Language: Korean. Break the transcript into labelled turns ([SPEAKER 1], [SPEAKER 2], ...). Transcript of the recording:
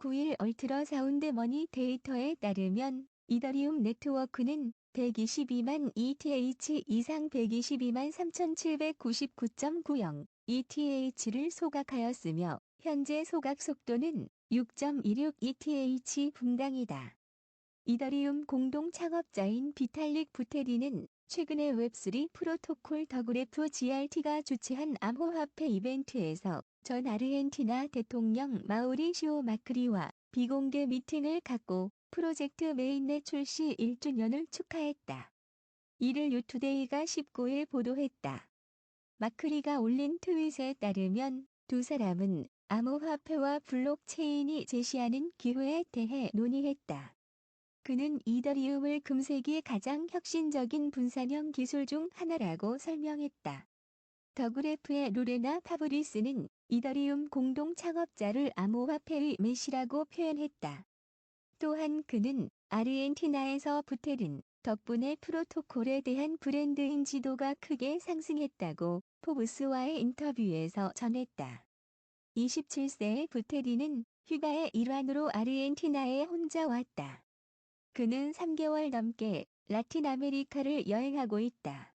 [SPEAKER 1] 29일 얼트라사운드 머니 데이터에 따르면 이더리움 네트워크는 122만 ETH 이상 122만 3799.90 ETH를 소각하였으며 현재 소각 속도는 6.16 ETH 분당이다. 이더리움 공동 창업자인 비탈릭 부테리는 최근에 웹3 프로토콜 더그래프 GRT가 주최한 암호화폐 이벤트에서 전 아르헨티나 대통령 마우리시오 마크리와 비공개 미팅을 갖고 프로젝트 메인넷 출시 1주년을 축하했다. 이를 유투데이가 19일 보도했다. 마크리가 올린 트윗에 따르면 두 사람은 암호화폐와 블록체인이 제시하는 기회에 대해 논의했다. 그는 이더리움을 금세기 가장 혁신적인 분산형 기술 중 하나라고 설명했다. 더그래프의 루레나 파브리스는 이더리움 공동 창업자를 암호화폐의 메시라고 표현했다. 또한 그는 아르헨티나에서 부테린 덕분에 프로토콜에 대한 브랜드 인지도가 크게 상승했다고 포브스와의 인터뷰에서 전했다. 27세의 부테리는 휴가의 일환으로 아르헨티나에 혼자 왔다. 그는 3개월 넘게 라틴 아메리카를 여행하고 있다.